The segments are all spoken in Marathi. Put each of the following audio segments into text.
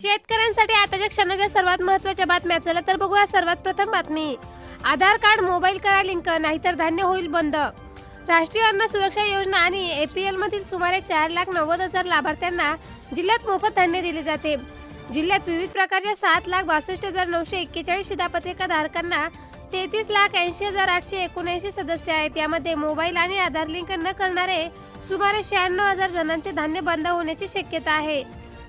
शेतकऱ्यांसाठी आताच्या क्षणाच्या सर्वात महत्त्वाच्या बातम्या चला तर बघूया सर्वात प्रथम बातमी. आधार कार्ड मोबाईल करा लिंक नाहीतर धान्य होईल बंद. राष्ट्रीय अन्न सुरक्षा योजना आणि एपीएल मधील सुमारे चार लाख नव्वद हजार लाभार्थ्यांना जिल्ह्यात मोफत धान्य दिले जाते. जिल्ह्यात विविध प्रकारच्या सात लाख बासष्ट हजार नऊशे एक्केचाळीस शिधापत्रिका धारकांना तेहतीस लाख ऐंशी हजार आठशे एकोणऐंशी सदस्य आहेत. यामध्ये मोबाईल आणि आधार लिंक न करणारे सुमारे शहाण्णव हजार जणांचे धान्य बंद होण्याची शक्यता आहे.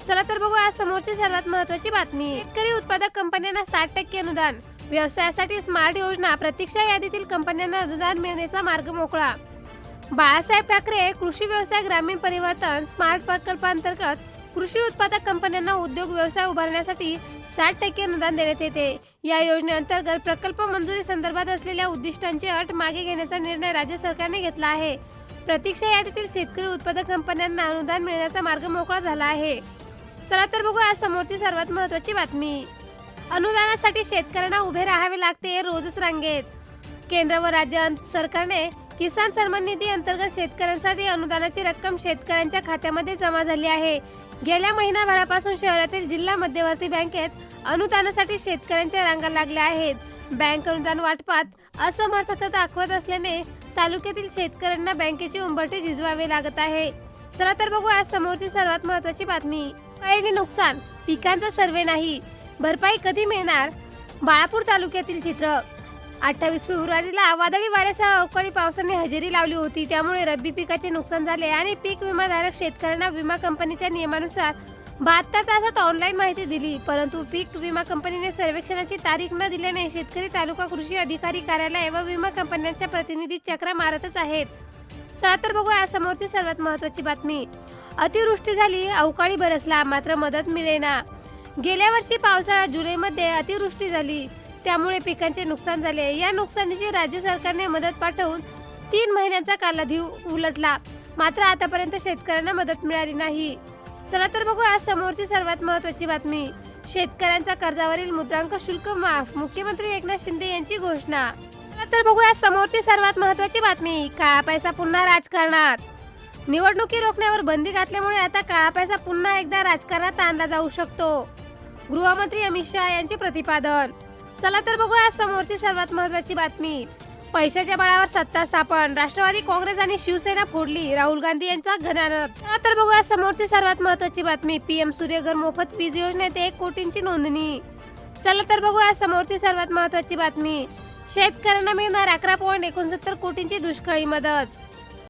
चला तर बघू आज समोरची सर्वात महत्वाची बातमी. शेतकरी उत्पादक कंपन्यांना साठ टक्के अनुदान. व्यवसायासाठी स्मार्ट योजना प्रतीक्षा यादीतील कंपन्यांना अनुदान मिळण्याचा मार्ग मोकळा. बाळासाहेब ठाकरे कृषी व्यवसाय ग्रामीण परिवर्तन स्मार्ट प्रकल्पांतर्गत कृषी उत्पादक कंपन्यांना उद्योग व्यवसाय उभारण्यासाठी साठ टक्के अनुदान देण्यात येते. या योजनेअंतर्गत प्रकल्प मंजुरी संदर्भात असलेल्या उद्दिष्टांची अट मागे घेण्याचा निर्णय राज्य सरकारने घेतला आहे. प्रतीक्षा यादीतील शेतकरी उत्पादक कंपन्यांना अनुदान मिळण्याचा मार्ग मोकळा झाला आहे. चला तर बघू आज समोरची सर्वात महत्वाची बातमी. अनुदानासाठी शेतकऱ्यांना उभे राहावे लागते रोजच रांगेत. केंद्र व राज्य सरकारने किसान सन्मान निधी अंतर्गत शेतकऱ्यांसाठी अनुदानाची रक्कम शेतकऱ्यांच्या खात्यामध्ये जमा झाली आहे. गेल्या महिनाभरापासून शहरातील जिल्हा मध्यवर्ती बँकेत अनुदानासाठी शेतकऱ्यांच्या रांगा लागल्या आहेत. बँक अनुदान वाटपात असमर्थता दाखवत असल्याने तालुक्यातील शेतकऱ्यांना बँकेची उंबरठे झिजवावे लागत आहे. चला तर बघू आज समोरची सर्वात महत्वाची बातमी. काही नुकसान पिकांचा सर्वे नाही. भरपाई कधी मिळणार? बाळापूर तालुक्यातील चित्र. अठ्ठावीस फेब्रुवारीला वादळी वाऱ्यासह अवकाळी पावसाने हजेरी लावली होती. त्यामुळे रब्बी पिकाचे नुकसान झाले आणि पीक विमाधारक शेतकऱ्यांना विमा कंपनीच्या नियमानुसार बहात्तर तासात ऑनलाईन माहिती दिली. परंतु पीक विमा कंपनीने सर्वेक्षणाची तारीख न दिल्याने शेतकरी तालुका कृषी अधिकारी कार्यालय व विमा कंपन्यांच्या प्रतिनिधी चक्रा मारतच आहेत. चला तर बघू समोरची सर्वात महत्वाची बातमी. अतिवृष्टी झाली अवकाळी बरसला मात्र मदत मिळेना. गेल्या वर्षी पावसाळ्यात जुलैमध्ये अतिवृष्टी झाली. त्यामुळे पिकांचे नुकसान झाले. या नुकसानीची राज्य सरकारने मदत पाठवून तीन महिन्यांचा कालावधी उलटला. मात्र आतापर्यंत शेतकऱ्यांना मदत मिळाली नाही. चला तर बघू आज समोरची सर्वात महत्वाची बातमी. शेतकऱ्यांचा कर्जावरील मुद्रांक शुल्क माफ मुख्यमंत्री एकनाथ शिंदे यांची घोषणा. चला तर बघू आज समोरची सर्वात महत्वाची बातमी. काळा पैसा पुन्हा राजकारणात. निवडणुकी रोखण्यावर बंदी घातल्यामुळे आता काळा पैसा पुन्हा एकदा राजकारणात आणला जाऊ शकतो. गृहमंत्री अमित शहा यांचे प्रतिपादन. चला तर बघूया आज समोरची सर्वात महत्वाची बातमी. पैशाच्या बळावर सत्ता स्थापन. राष्ट्रवादी काँग्रेस आणि शिवसेना फोडली. राहुल गांधी यांचा घनानत चला तर बघूया समोरची सर्वात महत्वाची बातमी. पीएम सूर्यघर मोफत वीज योजनेत एक कोटींची नोंदणी. चला तर बघूया समोरची सर्वात महत्वाची बातमी. शेतकऱ्यांना मिळणार अकरा पॉईंट एकोणसत्तर कोटींची दुष्काळी मदत.